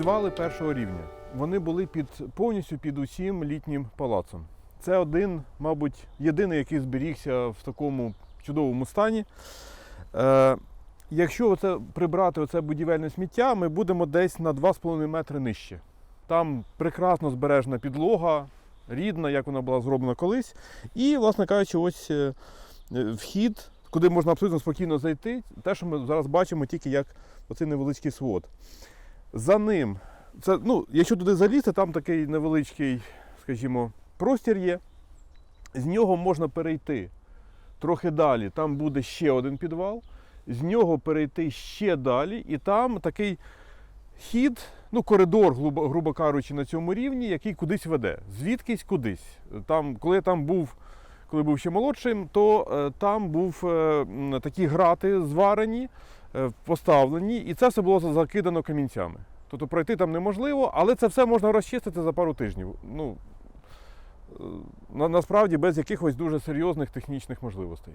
підвали першого рівня. Вони були під повністю під усім літнім палацом. Це один, мабуть, єдиний, який зберігся в такому чудовому стані. Е, якщо оце прибрати оце будівельне сміття, ми будемо десь на 2,5 метри нижче. Там прекрасно збережена підлога, рідна, як вона була зроблена колись. І, власне кажучи, ось е, е, вхід, куди можна абсолютно спокійно зайти. Те, що ми зараз бачимо, тільки як оцей невеличкий свод. За ним, це, ну, якщо туди залізти, там такий невеличкий, скажімо, простір є. З нього можна перейти трохи далі. Там буде ще один підвал. З нього перейти ще далі, і там такий хід, ну, коридор, грубо, кажучи, на цьому рівні, який кудись веде. Звідкись кудись. Там, коли я там був, коли був ще молодшим, то е, там був е, такі грати зварені, поставлені, і це все було закидано камінцями. Тобто пройти там неможливо, але це все можна розчистити за пару тижнів. Ну, е, на, насправді без якихось дуже серйозних технічних можливостей.